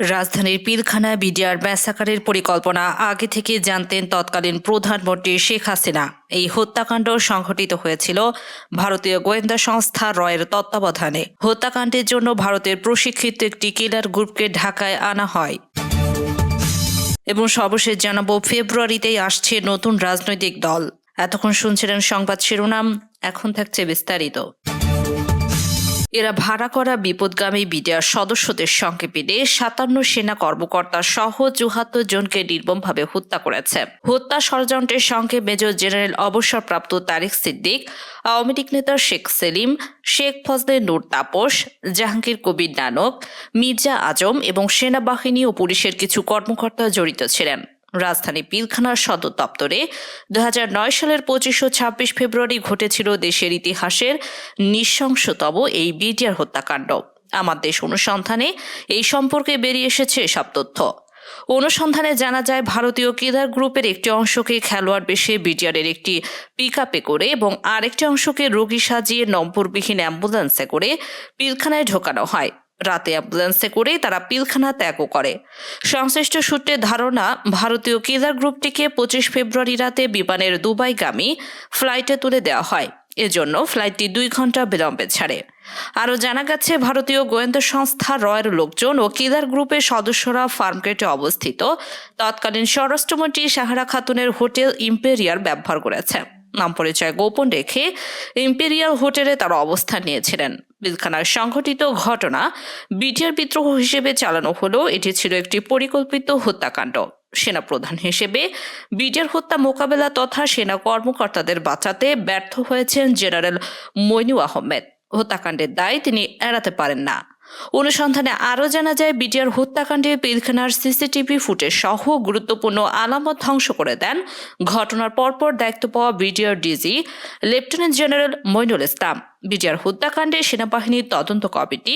রাজধানীর পিলখানা বিডিআর ম্যাসাকারের পরিকল্পনা আগে থেকে জানতেন তৎকালীন প্রধানমন্ত্রী শেখ হাসিনা। এই হত্যাকাণ্ড সংঘটিত হয়েছিল ভারতীয় গোয়েন্দা সংস্থা রয়ের তত্ত্বাবধানে। হত্যাকাণ্ডের জন্য ভারতের প্রশিক্ষিত একটি কিলার গ্রুপকে ঢাকায় আনা হয়। এবং সর্বশেষ জানাব, ফেব্রুয়ারিতেই আসছে নতুন রাজনৈতিক দল। এতক্ষণ শুনছিলেন সংবাদ শিরোনাম, এখন থাকছে বিস্তারিত। এরা ভাড়া করা বিপদগামী বিডিআর সদস্যদের সঙ্গে মিলে সাতান্ন সেনা কর্মকর্তা সহ চুহাত্তর জনকে নির্মমভাবে হত্যা করেছে। হত্যা ষড়যন্ত্রের সঙ্গে মেজর জেনারেল অবসরপ্রাপ্ত তারিক সিদ্দিক, আওয়ামী লীগ নেতা শেখ সেলিম, শেখ ফজলে নূর তাপস, জাহাঙ্গীর কবির নানক, মির্জা আজম এবং সেনাবাহিনী ও পুলিশের কিছু কর্মকর্তা জড়িত ছিলেন। রাজধানী পিলখানার সদর দপ্তরে দুই হাজার নয় সালের পঁচিশ ও ছাব্বিশ ফেব্রুয়ারি ঘটেছিল দেশের ইতিহাসের নৃশংসতম এই বিটিআর হত্যাকাণ্ড। আমার দেশ অনুসন্ধানে এই সম্পর্কে বেরিয়ে এসেছে এসব তথ্য। অনুসন্ধানে জানা যায়, ভারতীয় কেদার গ্রুপের একটি অংশকে খেলোয়াড় বেশে বিটিআরের একটি পিক করে এবং আরেকটি অংশকে রোগী সাজিয়ে নম্বরবিহীন অ্যাম্বুলেন্সে করে পিলখানায় ঢোকানো হয়। রাতে অ্যাম্বুলেন্সে করে তারা পিলখানা ত্যাগও করে। সংশ্লিষ্ট সূত্রে ধারণা, ভারতীয় কেদার গ্রুপটিকে পঁচিশ ফেব্রুয়ারি রাতে বিমানের দুবাইগামী ফ্লাইটে তুলে দেওয়া হয়। এজন্য ফ্লাইটটি দুই ঘণ্টা বিলম্বে ছাড়ে। আরও জানা গেছে, ভারতীয় গোয়েন্দা সংস্থা রয়ের লোকজন ও কেদার গ্রুপের সদস্যরা ফার্মগেটে অবস্থিত। তৎকালীন স্বরাষ্ট্রমন্ত্রী সাহারা খাতুনের হোটেল ইম্পেরিয়ার ব্যবহার করেছে। নাম পরিচয় গোপন রেখে ইম্পেরিয়াল হোটেলে তারা অবস্থান নিয়েছিলেন। বিলখানার সংঘটিত ঘটনা বিটিআর বিদ্রোহ হিসেবে চালানো হলেও এটি ছিল একটি পরিকল্পিত হত্যাকাণ্ড। সেনাপ্রধান হিসেবে বিটিআর হত্যা মোকাবেলা তথা সেনা কর্মকর্তাদের বাঁচাতে ব্যর্থ হয়েছেন জেনারেল মইনু আহমেদ। হত্যাকাণ্ডের দায় তিনি এড়াতে পারেন না। অনুসন্ধানে আরও জানা যায় বিটিআর হত্যাকাণ্ডে পিলখানার সিসিটিভি ফুটেজ সহ গুরুত্বপূর্ণ আলামত ধ্বংস করে দেন। ঘটনার পরপর দায়িত্ব পাওয়া BDR DG lieutenant general Moinul Islam. BDR হত্যাকাণ্ডে সেনাবাহিনীর তদন্ত কমিটি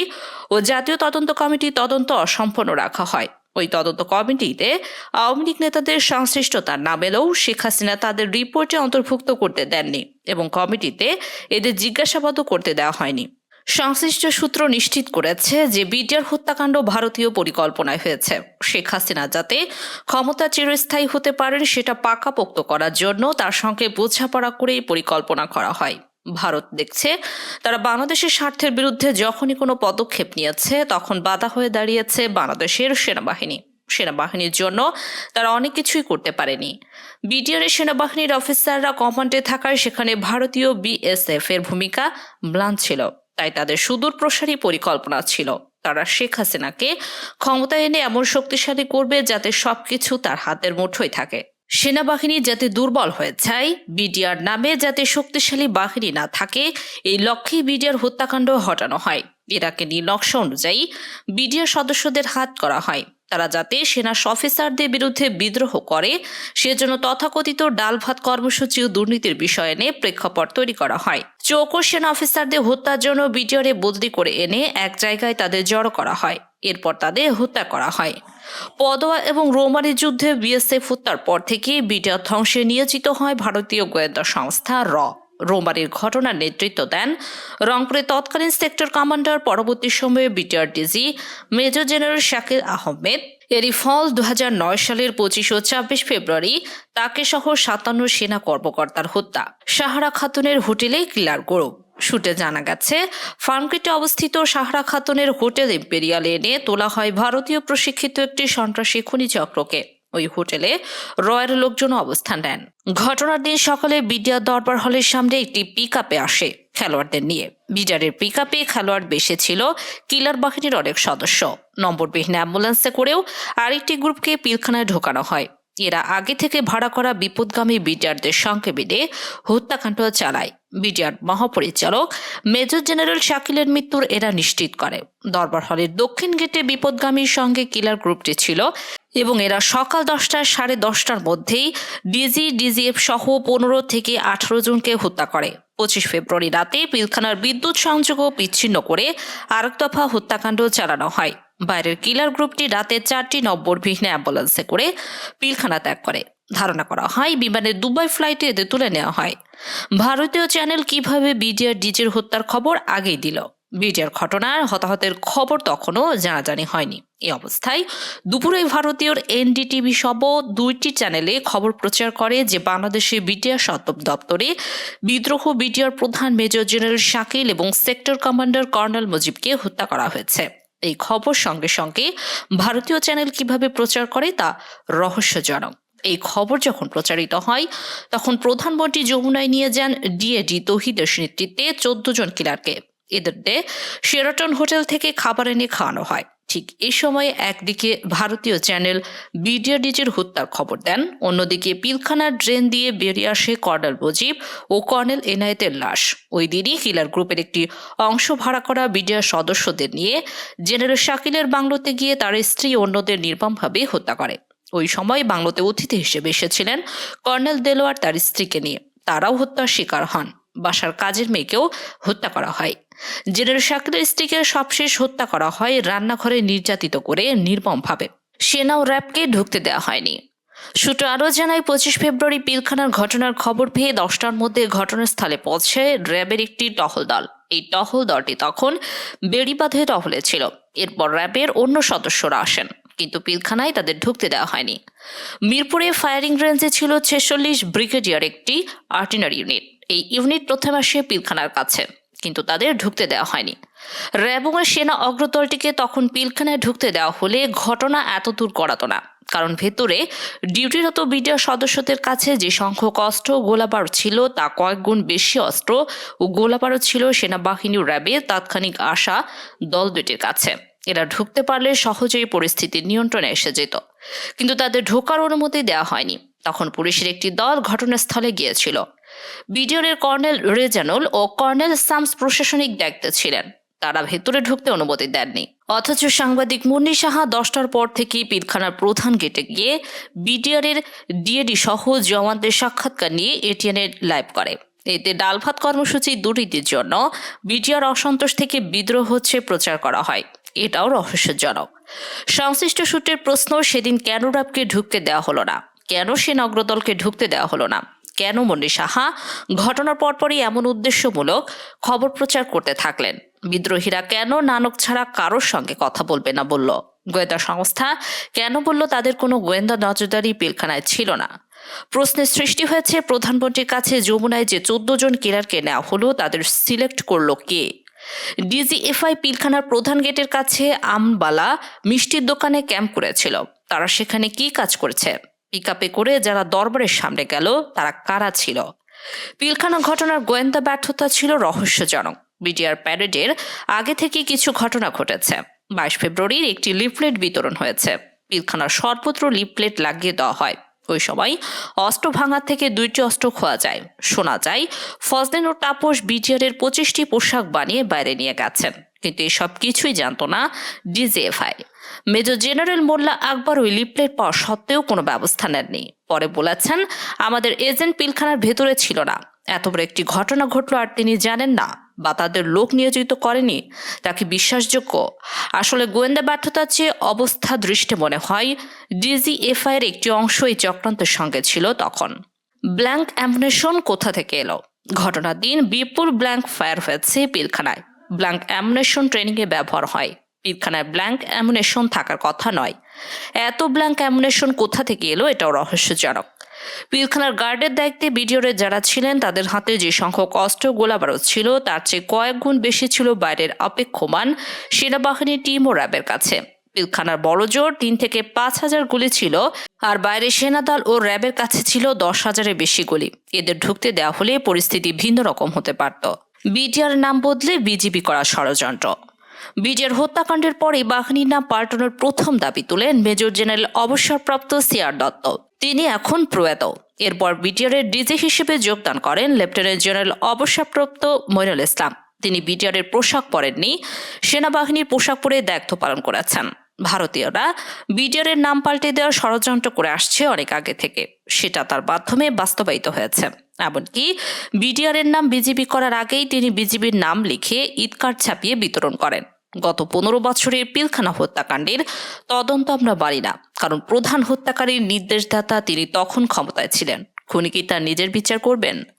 ও জাতীয় তদন্ত কমিটি তদন্ত অসম্পন্ন রাখা হয়। ওই তদন্ত কমিটিতে আওয়ামী লীগ নেতাদের সংশ্লিষ্টতা না পেলেও শেখ হাসিনা তাদের রিপোর্টে অন্তর্ভুক্ত করতে দেননি এবং কমিটিতে এদের জিজ্ঞাসাবাদও করতে দেওয়া হয়নি। সংশ্লিষ্ট সূত্র নিশ্চিত করেছে যে বিটিআর হত্যাকাণ্ড ভারতীয় পরিকল্পনায় হয়েছে। শেখ হাসিনা যাতে ক্ষমতা চিরস্থায়ী হতে পারেন, সেটা পাকাপোক্ত করার জন্য তার সঙ্গে বোঝাপড়া করেই পরিকল্পনা করা হয়। ভারত দেখছে তারা বাংলাদেশের স্বার্থের বিরুদ্ধে যখনই কোনো পদক্ষেপ নিয়েছে, তখন বাধা হয়ে দাঁড়িয়েছে বাংলাদেশের সেনাবাহিনী। সেনাবাহিনীর জন্য তারা অনেক কিছুই করতে পারেনি। বিটিআর সেনাবাহিনীর অফিসাররা কমান্ডে থাকায় সেখানে ভারতীয় বিএসএফ এর ভূমিকা ম্লান ছিল। তাই তাদের সুদূর প্রসারী পরিকল্পনা ছিল। তারা শেখ হাসিনাকে ক্ষমতা এনে এমন শক্তিশালী করবে যাতে সবকিছু তার হাতের মুঠোয় থাকে। সেনাবাহিনী যাতে দুর্বল হয়ে যায়, বিডিআর নামে যাতে শক্তিশালী বাহিনী না থাকে, এই লক্ষ্যে বিডিআর হত্যাকাণ্ড ঘটানো হয়। ইরাকের নকশা অনুযায়ী বিডিআর সদস্যদের হাত করা হয়। তারা যাতে সেনা অফিসারদের বিরুদ্ধে বিদ্রোহ করে, সেজন্য তথাকথিত ডাল ভাত কর্মসূচি ও দুর্নীতির বিষয় এনে প্রেক্ষাপট তৈরি করা হয়। চৌকো সেনা অফিসারদের হত্যার জন্য বিটিআরে বদলি করে এনে এক জায়গায় তাদের জড়ো করা হয়, এরপর তাদের হত্যা করা হয়। পদোয়া এবং রোমারি যুদ্ধে বিএসএফ হত্যার পর থেকে বিটিআর ধ্বংসে নিয়োজিত হয় ভারতীয় গোয়েন্দা সংস্থা র। রোমারির ঘটনার নেতৃত্ব দেন। রংপুরের তৎকালীন সেক্টর কমান্ডার, পরবর্তী সময়ে BDR DG major general Shakil Ahmed. এরই ফল দু হাজার নয় সালের পঁচিশ ও ছাব্বিশ ফেব্রুয়ারি তাকে সহ সাতান্ন সেনা কর্মকর্তার হত্যা। সাহারা খাতুনের হোটেলে কিলার গ্রুপ শুটে জানা গেছে ফার্মগেটে অবস্থিত সাহারা খাতুনের হোটেল ইম্পেরিয়ালে এনে তোলা হয় ভারতীয় প্রশিক্ষিত একটি সন্ত্রাসী খনি চক্রকে ওই হোটেলে রয়ের লোকজন অবস্থান নেন। ঘটনার দিন সকালে বিডিয়া দরবার হলের সামনে একটি পিক আপে আসে খেলোয়াড়দের নিয়ে। বিডারের পিক আপে খেলোয়াড় বেশে ছিল কিলার বাহিনীর অনেক সদস্য। নম্বরবিহীন অ্যাম্বুলেন্সে করেও আরেকটি গ্রুপকে পিলখানায় ঢোকানো হয়। এরা আগে থেকে ভাড়া করা বিপদগামী বিডিআরদের সঙ্গে বেঁধে হত্যাকাণ্ড চালায়। বিডিআর মহাপরিচালক মেজর জেনারেল শাকিলের মৃত্যুর এরা নিশ্চিত করে। দরবার হলের দক্ষিণ গেটে বিপদগামীর সঙ্গে কিলার গ্রুপটি ছিল এবং এরা সকাল দশটায় সাড়ে দশটার মধ্যেই ডিজি, ডিজিএফ সহ পনেরো থেকে আঠারো জনকে হত্যা করে। পঁচিশ ফেব্রুয়ারি রাতে পিলখানার বিদ্যুৎ সংযোগও বিচ্ছিন্ন করে আরেক দফা হত্যাকাণ্ড চালানো হয়। বাইরের কিলার গ্রুপটি রাতে চারটি নম্বরবিহীন অ্যাম্বুলেন্সে করে পিলখানা ত্যাগ করে। ধারণা করা হয়, বিমানের দুবাই ফ্লাইটে এদের তুলে নেওয়া হয়। ভারতীয় চ্যানেল কীভাবে বিডিআর ডিজের হত্যার খবর আগেই দিল। বিডিআর ঘটনার হতাহতের খবর তখনও জানাজানি হয়নি। এই অবস্থায়। দুপুরে ভারতীয় এনডিটিভি সহ দুইটি চ্যানেলে খবর প্রচার করে যে বাংলাদেশে বিটিআর সদর দপ্তরে বিদ্রোহ বিটিআর প্রধান মেজর জেনারেল শাকিল এবং সেক্টর কমান্ডার কর্নেল মুজিবকে হত্যা করা হয়েছে। এই খবর সঙ্গে সঙ্গে ভারতীয় চ্যানেল কীভাবে প্রচার করে তা রহস্যজনক। এই খবর যখন প্রচারিত হয়, তখন প্রধানমন্ত্রী যমুনায় নিয়ে যান ডিএডি তহিদের নেতৃত্বে চোদ্দ জন কিলারকে এদের দিয়ে শেরাটন হোটেল থেকে খাবার এনে খাওয়ানো হয়। ঠিক এই সময় একদিকে ভারতীয় চ্যানেল বিডিআরডিজির হত্যার খবর দেন, অন্যদিকে পিলখানার ড্রেন দিয়ে বেরিয়ে আসে কর্নেল মুজিব ও কর্নেল এনায়েতের লাশ। ওই দিনই কিলার গ্রুপের একটি অংশ ভাড়া করা বিডিআর সদস্যদের নিয়ে জেনারেল শাকিলের বাংলোতে গিয়ে তার স্ত্রী অন্যদের নির্মমভাবে হত্যা করে। ওই সময় বাংলোতে অতিথি হিসেবে এসেছিলেন কর্নেল দেলোয়ার তার স্ত্রীকে নিয়ে। তারাও হত্যার শিকার হন। বাসার কাজের মেয়েকেও হত্যা করা হয়। জেনারেল শাকিলের স্ত্রীকে সবশেষ হত্যা করা হয় রান্নাঘরে নির্যাতিত করে নির্মমভাবে। সেনা ও র্যাবকে ঢুকতে দেওয়া হয়নি। সূত্র আরও জানায়, পঁচিশ ফেব্রুয়ারি পিলখানার ঘটনার খবর পেয়ে দশটার মধ্যে ঘটনাস্থলে পৌঁছে র্যাবের একটি টহল দল। এই টহল দলটি তখন বেড়িবাঁধে টহলে ছিল। এরপর র্যাবের অন্য সদস্যরা আসেন, কিন্তু পিলখানায় তাদের ঢুকতে দেওয়া হয়নি। মিরপুরে ফায়ারিং রেঞ্জে ছিল ছেচল্লিশ ব্রিগেডিয়ার একটি আর্টিনারি ইউনিট। এই ইউনিট প্রথমে আসে পিলখানার কাছে, কিন্তু তাদের ঢুকতে দেওয়া হয়নি। র্যাব এবং সেনা অগ্রদলটিকে তখন পিলখানায় ঢুকতে দেওয়া হলে ঘটনা এত দূর করাতো না, কারণ ভেতরে ডিউটিরত বিডিআর সদস্যদের কাছে যে সংখ্যক অস্ত্র ও গোলাবারুদ ছিল তা কয়েক গুণ বেশি অস্ত্র ও গোলাবারুদ ছিল সেনাবাহিনী র্যাবের তাৎক্ষণিক আসা দল দুটির কাছে। এরা ঢুকতে পারলে সহজেই পরিস্থিতি নিয়ন্ত্রণে এসে যেত। কিন্তু তাদের ঢোকার অনুমতি দেওয়া হয়নি। তখন পুলিশের একটি দল ঘটনাস্থলে গিয়েছিল। বিডিআরের কর্নেল রেজানুল ও কর্নেল সামস প্রশাসনিক দায়িত্বে ছিলেন। তারা ভেতরে ঢুকতে অনুমতি দেননি। অথচ সাংবাদিক মুন্নি সাহা দশটার পর থেকে পিলখানার প্রধান গেটে গিয়ে বিডিআরের ডিএডি সহ জওয়ানদের সাক্ষাৎকার নিয়ে এটিএনের লাইভ করে। এতে ডালভাত কর্মসূচি দুর্নীতির জন্য বিডিআর অসন্তোষ থেকে বিদ্রোহ হচ্ছে প্রচার করা হয়। এটাও রহস্যজনক। সংশ্লিষ্ট সূত্রের প্রশ্ন, সেদিন কেন র্যাবকে ঢুকতে দেওয়া হলো না? কেন সে নগ্রদলকে ঢুকতে দেওয়া হলো না? কেন মন্ডি সাহা? ঘটনার পরপরই এমন উদ্দেশ্যমূলক খবর প্রচার করতে থাকলেন। বিদ্রোহীরা কেন নানক ছাড়া কারোর সঙ্গে কথা বলবে না বলল? গোয়েন্দা সংস্থা কেন বলল তাদের কোনো গোয়েন্দা নজরদারি পিলখানায় ছিল না? প্রশ্নের সৃষ্টি হয়েছে, প্রধানমন্ত্রীর কাছে যমুনায় যে চোদ্দ জন কিলারকে নেওয়া হলো, তাদের সিলেক্ট করল কে? ডিজিএফআই পিলখানার প্রধান গেটের কাছে আমবালা মিষ্টির দোকানে ক্যাম্প করেছিল। তারা সেখানে কি কাজ করেছে? পিকআপে করে যারা দরবারের সামনে গেল, তারা কারা ছিল? পিলখানা ঘটনার গোয়েন্দা ব্যর্থতা ছিল রহস্যজনক। বিডিআর প্যারেডের আগে থেকে কিছু ঘটনা ঘটেছে। বাইশ ফেব্রুয়ারির একটি লিফলেট বিতরণ হয়েছে। পিলখানার সর্বত্র লিফলেট লাগিয়ে দেওয়া হয়। ওই সময় অস্ত্র ভাঙা থেকে দুইটি অস্ত্র খোয়া যায়। শোনা যায় ফজলেন ও তাপস বিজিআরের পঁচিশটি পোশাক বানিয়ে বাইরে নিয়ে গেছেন। কিন্তু এসব কিছুই জানতো না, DGFI. Major general Mollah Akbar ওই লিফলেট পাওয়া সত্ত্বেও কোনো ব্যবস্থা নেননি। পরে বলেছেন, আমাদের এজেন্ট পিলখানার ভেতরে ছিল না। এত বড় একটি ঘটনা ঘটলো আর তিনি জানেন না বা তাদের লোক নিয়োজিত করেনি। তাকে বিশ্বাসযোগ্য। আসলে গোয়েন্দা ব্যর্থতার চেয়ে অবস্থা দৃষ্টে মনে হয়, ডিজিএফআই এর একটি অংশ এই চক্রান্তের সঙ্গে ছিল তখন। ব্ল্যাঙ্ক অ্যামুনেশন কোথা থেকে এলো? ঘটনার দিন বিপুল ব্ল্যাঙ্ক ফায়ার হয়েছে পিলখানায়। ব্ল্যাঙ্ক অ্যামুনেশন ট্রেনিংয়ে ব্যবহার হয়। পিলখানায় ব্ল্যাঙ্ক অ্যামুনেশন থাকার কথা নয়। এত ব্ল্যাঙ্ক অ্যামুনেশন কোথা থেকে এলো এটাও রহস্যজনক। পিলখানার গার্ডের দায়িত্বে বিডিওরে যারা ছিলেন, তাদের হাতে যে সংখ্যক অস্ত্র গোলাবারুদ ছিল, তার চেয়ে কয়েক গুণ বেশি ছিল বাইরের অপেক্ষমান সেনাবাহিনী টিম ও র্যাবের কাছে। পিলখানার বড় জোর তিন থেকে পাঁচ হাজার গুলি ছিল, আর বাইরে সেনাদল ও র্যাবের কাছে ছিল দশ হাজারের বেশি গুলি। এদের ঢুকতে দেওয়া হলে পরিস্থিতি ভিন্ন রকম হতে পারত। বিডিআর নাম বদলে বিজিবি করা ষড়যন্ত্র। বিজয়ের হত্যাকাণ্ডের পরে বাহিনীর নাম পাল্টানোর প্রথম দাবি তুলেন মেজর জেনারেল অবসরপ্রাপ্ত সিআর দত্ত। তিনি এখন প্রয়াত। এরপর বিটিআরের ডিজি হিসেবে যোগদান করেন লেফটেন্যান্ট জেনারেল অবসরপ্রাপ্ত মইনুল ইসলাম। তিনি বিটিআরের পোশাক পরেননি, সেনাবাহিনীর পোশাক পরে দায়িত্ব পালন করেছেন। ভারতীয়রা। বিডিআরের নাম পাল্টে দেওয়ার ষড়যন্ত্র করে আসছে অনেক আগে থেকে। সেটা তার মাধ্যমে বাস্তবায়িত হয়েছে। এমনকি বিডিআরের নাম বিজিবি করার আগেই তিনি বিজিবির নাম লিখে ঈদ কার্ড ছাপিয়ে বিতরণ করেন। গত পনেরো বছরের পিলখানা হত্যাকাণ্ডের তদন্ত আমরা বাড়ি না, কারণ প্রধান হত্যাকারীর নির্দেশদাতা তিনি তখন ক্ষমতায় ছিলেন। খুনি কি তার নিজের বিচার করবেন?